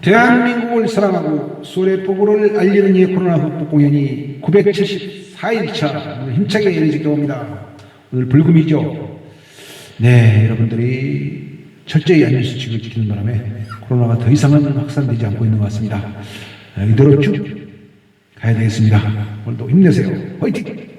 대한민국을 사랑하고 소래포구를 알리는 이 코로나 극복 공연이 974일차 오늘 힘차게 이어지게 옵니다. 오늘 불금이죠. 네, 여러분들이 철저히 안전수칙을 지키는 바람에 코로나가 더 이상은 확산되지 않고 있는 것 같습니다. 아, 이대로 쭉 가야 되겠습니다. 오늘도 힘내세요. 화이팅!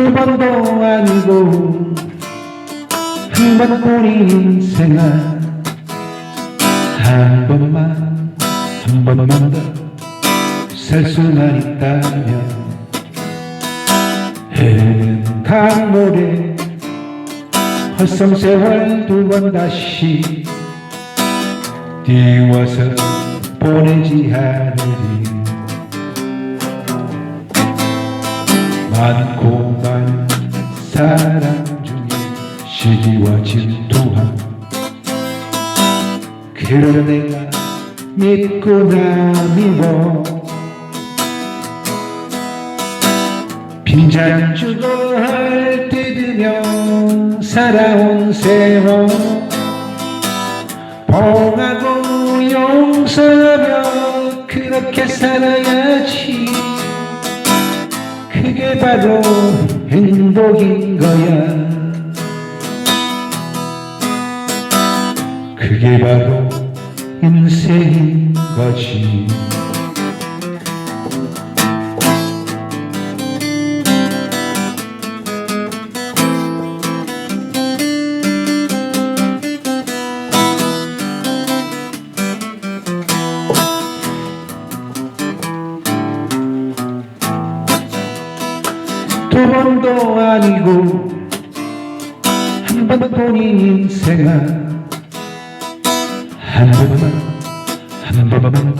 두 번도 아니고 한 번뿐인 인생아 한 번만 한 번만 더 살 수만 있다면 흐르는 강물에 헛성 세월 두 번 다시 띄워서 보내지 않으리 많고 많은 사랑 중에 시기와 질투함 그런 내가 믿고 나 미워 빈잔 주고 할 뜯으며 살아온 세월 봉하고 용서하며 그렇게 살아야지 그게 바로 행복인 거야. 그게 바로 인생인 거지 두 번도 아니고 한 번뿐인 인생아 한 번만 한 번만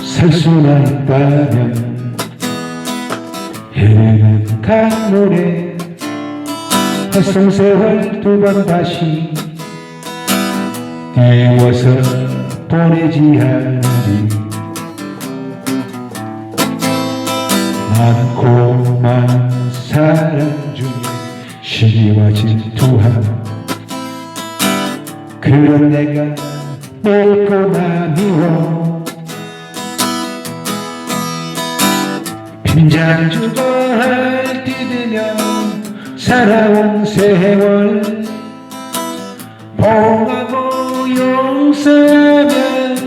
더살 수만 있다면 흐르는 강물에 헛성세월 두 번 다시 띄워서 보내지 않으리 많고 많은 사랑 중에 시기와 질투함. 그런 내가 늙고 나 미워 빈잔 주고 할 뜯으며 살아온 세월 봉하고 용서하며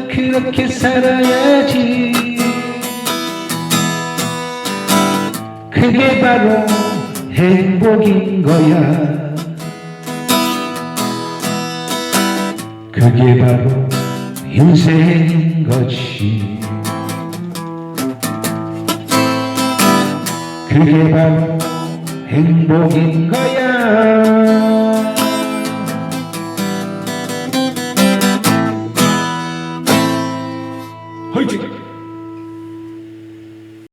그렇게 살아야지 그게 바로 행복인 거야. 그게 바로 인생인 거지. 그게 바로 행복인 거야. 화이팅!